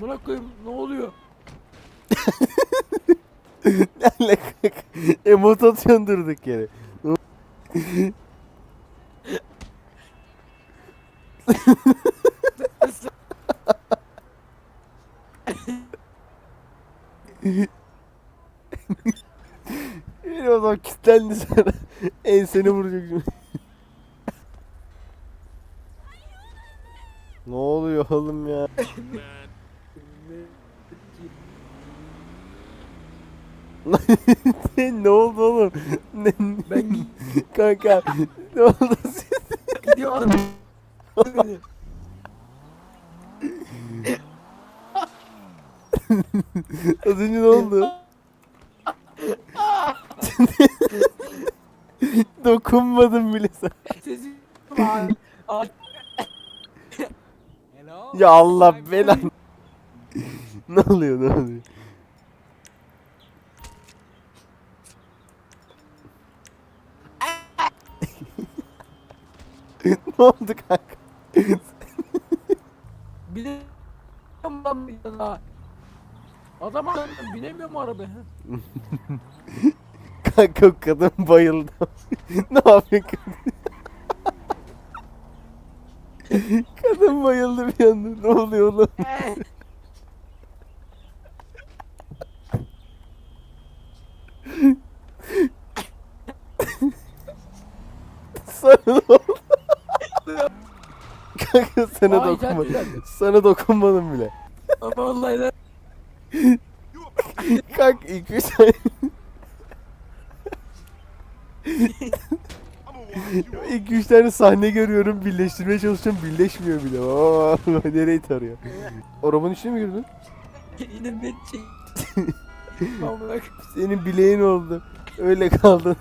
Buna koyayım ne oluyor? Ne alaka? Emot atıyorsun durduk yere. Benim o zaman kilitlendi sana. Enseni vuracak şimdi. ne oluyor oğlum ya? ne oldu oğlum? Ne, Ben kanka ne oldu? gidiyorum. Beni. Az önce ne oldu? Dokunmadım bile sana. Sesi var. Ay. Hello. Ya Allah belan. ne oluyor ne oluyor? ne oldu kanka? Binemiyorum lan bir yana. Adam adam binemiyorum arabaya. Kanka o kadın bayıldı. ne yapıyor kadın? kadın bayıldı bir anda. Ne oluyor oğlum? Sana ne oldu? Kanka sana Ay, dokunmadım. gerçekten. Sana dokunmadım bile. Ama vallahi lan. Kanka ilk bir saniye. İlk üç tane sahne görüyorum birleştirmeye çalışıyorum birleşmiyor bile. Oo, nereye tarıyor? Arabanın içine mi girdin? Yine ben çek. Senin bileğin oldu. Öyle kaldın.